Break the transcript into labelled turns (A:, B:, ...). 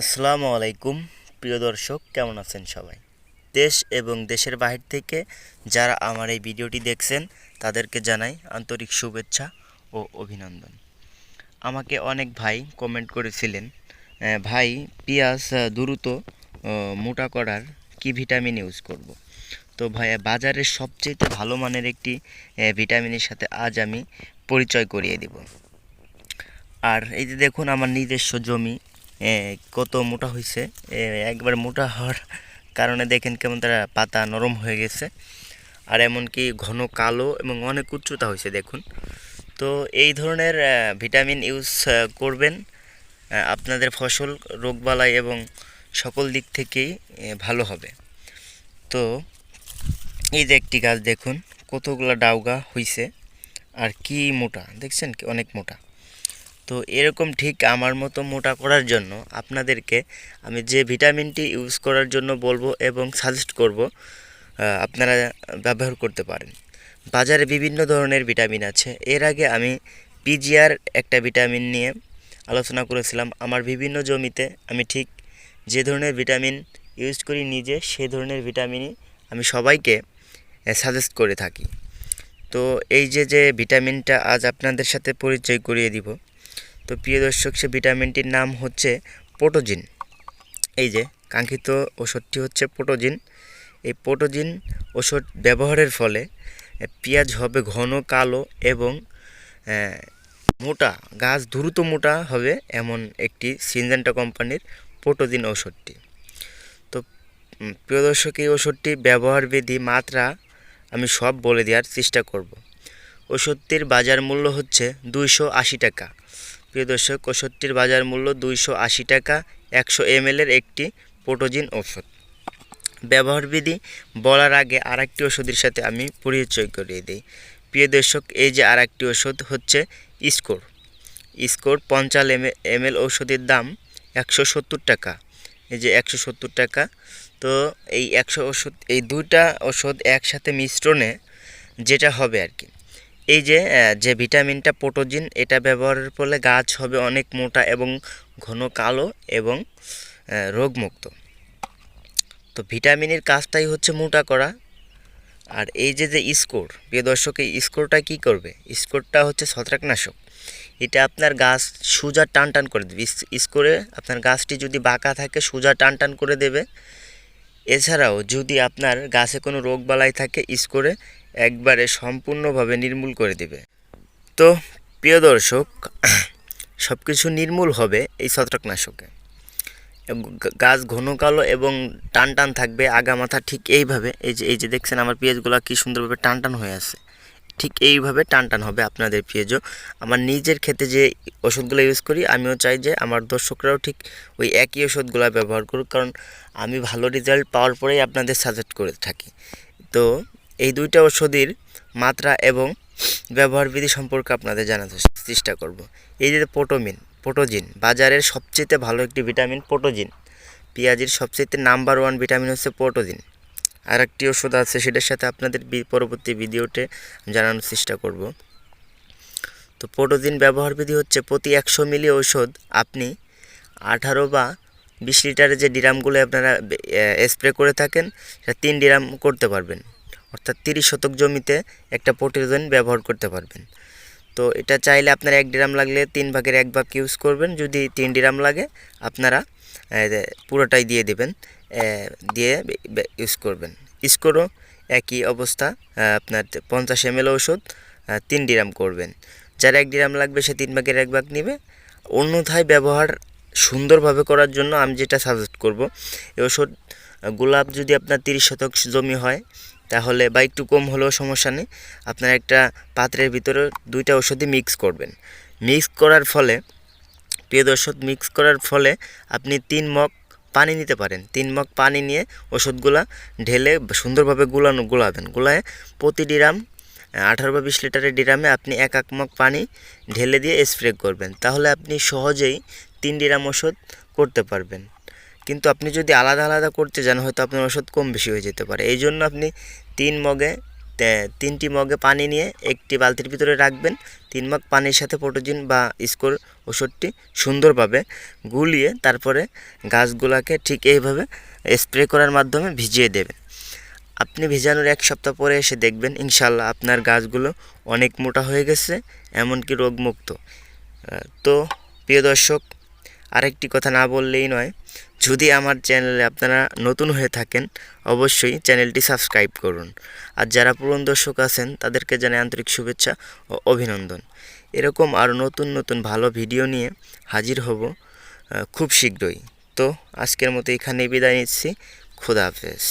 A: আসসালামু আলাইকুম, প্রিয় দর্শক, কেমন আছেন সবাই? দেশ এবং দেশের বাহির থেকে যারা আমার এই ভিডিওটি দেখছেন, তাদেরকে জানাই আন্তরিক শুভেচ্ছা ও অভিনন্দন। আমাকে অনেক ভাই কমেন্ট করেছিলেন ভাই, পেঁয়াজ দ্রুত মোটা করার কি ভিটামিন ইউজ করব। তো ভাই, বাজারের সবচেয়ে ভালো মানের একটি ভিটামিনের সাথে আজ আমি পরিচয় করিয়ে দিব। আর এই যে দেখুন, আমার নিজস্ব জমি কত মোটা হয়েছে একবার মোটা হওয়ার কারণে দেখেন কেমন তারা পাতা নরম হয়ে গেছে। আর এমনকি ঘন কালো এবং অনেক উচ্চতা হয়েছে দেখুন। তো এই ধরনের ভিটামিন ইউজ করবেন আপনাদের ফসল, রোগবালাই এবং সকল দিক থেকেই ভালো হবে। তো এই যে একটি গাছ দেখুন, কতগুলো ডাউগা হইছে, আর কি মোটা, দেখছেন অনেক মোটা। তো এরকম ঠিক আমার মতো মোটা করার জন্য আপনাদেরকে আমি যে ভিটামিনটি ইউজ করার জন্য বলব এবং সাজেস্ট করব আপনারা ব্যবহার করতে পারেন। বাজারে বিভিন্ন ধরনের ভিটামিন আছে। এর আগে আমি পিজিআর একটা ভিটামিন নিয়ে আলোচনা করেছিলাম। আমার বিভিন্ন জমিতে আমি ঠিক যে ধরনের ভিটামিন ইউজ করি নিজে, সে ধরনের ভিটামিনই আমি সবাইকে সাজেস্ট করে থাকি। তো এই যে যে ভিটামিনটা আজ আপনাদের সাথে পরিচয় করিয়ে দিব তো প্রিয় দর্শক, সে ভিটামিনটির নাম হচ্ছে পোটোজিন এই যে, কাঙ্ক্ষিত ওষুধটি হচ্ছে পোটোজিন এই পোটোজিন ওষুধ ব্যবহারের ফলে পেঁয়াজ হবে ঘন, কালো এবং মোটা, গাছ দ্রুত মোটা হবে এমন একটি সিনজেন্টা কোম্পানির পোটোজিন ওষুধটি। তো প্রিয় দর্শক, এই ওষুধটি ব্যবহার বিধি মাত্রা আমি সব বলে দেওয়ার চেষ্টা করব। ওষুধটির বাজার মূল্য হচ্ছে দুইশো আশি টাকা। প্রিয় দর্শক ওষুধটির বাজার মূল্য দুইশো আশি টাকা, একশো এমএলের একটি পোটোজিন ওষুধ। ব্যবহারবিধি বলার আগে আর একটি ওষুধের সাথে আমি পরিচয় করিয়ে দিই। প্রিয় দর্শক, এই যে আর একটি ওষুধ হচ্ছে স্কোর স্কোর পঞ্চাল এম, এমএল ঔষধের দাম একশো সত্তর টাকা। এই যে একশো সত্তর টাকা, তো এই একশো ওষুধ, এই দুইটা ওষুধ একসাথে মিশ্রণে যেটা হবে আর কি। এই যে যে ভিটামিনটা পোটোজিন এটা ব্যবহারের ফলে গাছ হবে অনেক মোটা এবং ঘন কালো এবং রোগমুক্ত। তো ভিটামিনের কাজটাই হচ্ছে মোটা করা। আর এই যে যে স্কোর, প্রিয় দর্শক, এই স্কোরটা কী করবে? স্কোরটা হচ্ছে ছত্রাকনাশক। এটা আপনার গাছ সোজা টান টান করে দেবে। স্কোরে আপনার গাছটি যদি বাঁকা থাকে, সোজা টান টান করে দেবে। এছাড়াও যদি আপনার গাছে কোনো রোগবালাই থাকে, স্কোরে একবারে সম্পূর্ণভাবে নির্মূল করে দেবে। তো, প্রিয় দর্শক সব কিছু নির্মূল হবে এই ছত্রাকনাশকে। গাছ ঘন কালো এবং টান টান থাকবে, আগা মাথা ঠিক এইভাবে, এই যে এই যে দেখছেন আমার পেঁয়াজগুলো কী সুন্দরভাবে টান টান হয়ে আছে। ঠিক এইভাবে টান টান হবে আপনাদের পেঁয়াজও। আমার নিজের ক্ষেতে যে ওষুধগুলো ইউজ করি, আমিও চাই যে আমার দর্শকরাও ঠিক ওই একই ওষুধগুলো ব্যবহার করুক, কারণ আমি ভালো রেজাল্ট পাওয়ার পরেই আপনাদের সাজেস্ট করে থাকি। তো এই দুইটা ওষুধের মাত্রা এবং ব্যবহারবিধি সম্পর্কে আপনাদের জানাতে চেষ্টা করব। এই যে পোটোমিন, পোটোজিন, বাজারের সবচেয়ে ভালো একটি ভিটামিন পোটোজিন। পেঁয়াজের সবচেয়ে নাম্বার ওয়ান ভিটামিন হচ্ছে পোটোজিন। আর একটি ওষুধ আছে, সেটার সাথে আপনাদের পরবর্তী ভিডিওতে জানানোর চেষ্টা করব। তো পোটোজিন ব্যবহার বিধি হচ্ছে প্রতি একশো মিলি ঔষধ আপনি আঠারো বা বিশ লিটারের যে ডিরামগুলো আপনারা স্প্রে করে থাকেন, সেটা তিন ডিরাম করতে পারবেন। অর্থাৎ তিরিশ শতক জমিতে একটা পোটোজিন ব্যবহার করতে পারবেন। তো এটা চাইলে আপনার এক ডিরাম লাগলে তিন ভাগের এক ভাগ ইউজ করবেন। যদি তিন ডিরাম লাগে, আপনারা পুরোটাই দিয়ে দেবেন দিয়ে ইউজ করবেন। স্কোরও একই অবস্থা আপনার পঞ্চাশ এম ওষুধ তিন ডিরাম করবেন। যার এক ডিরাম লাগবে, সে তিন ভাগের এক ভাগ নেবে। অন্যথায় ব্যবহার সুন্দরভাবে করার জন্য আমি যেটা সাজেস্ট করব, এই ওষুধ গোলাপ যদি আপনার তিরিশ শতক জমি হয় তাহলে বা একটু কম হলেও সমস্যা নেই। আপনার একটা পাত্রের ভিতরে দুইটা ওষুধই মিক্স করবেন। মিক্স করার ফলে প্রিয় দর্শক মিক্স করার ফলে আপনি তিন মগ পানি নিতে পারেন। তিন মগ পানি নিয়ে ওষুধগুলা ঢেলে সুন্দরভাবে গুলানো, গুলাবেন। গুলায় প্রতি ডিরাম, আঠারো বা বিশ লিটারের ডিরামে আপনি এক এক মগ পানি ঢেলে দিয়ে স্প্রে করবেন। তাহলে আপনি সহজেই তিন ডিরাম ওষুধ করতে পারবেন। কিন্তু আপনি যদি আলাদা আলাদা করতে যান, হয়তো আপনার ওষুধ কম বেশি হয়ে যেতে পারে। এই জন্য আপনি তিন মগে তিনটি মগে পানি নিয়ে একটি বালতির ভিতরে রাখবেন। তিন মগ পানির সাথে প্রোটোজিন বা স্কোর ওষুধটি সুন্দরভাবে গুলিয়ে তারপরে গাছগুলাকে ঠিক এইভাবে স্প্রে করার মাধ্যমে ভিজিয়ে দেবেন। আপনি ভিজানোর এক সপ্তাহ পরে এসে দেখবেন ইনশাল্লাহ আপনার গাছগুলো অনেক মোটা হয়ে গেছে, এমনকি রোগমুক্ত। তো, প্রিয় দর্শক আরেকটি কথা না বললেই নয়, যদি আমার চ্যানেলে আপনারা নতুন হয়ে থাকেন, অবশ্যই চ্যানেলটি সাবস্ক্রাইব করুন। আর যারা পুরন দর্শক আছেন, তাদেরকে জানাই আন্তরিক শুভেচ্ছা ও অভিনন্দন। এরকম আরও নতুন নতুন ভালো ভিডিও নিয়ে হাজির হব খুব শীঘ্রই। তো আজকের মতো এখানেই বিদায় নিচ্ছি। খুদা হাফেজ।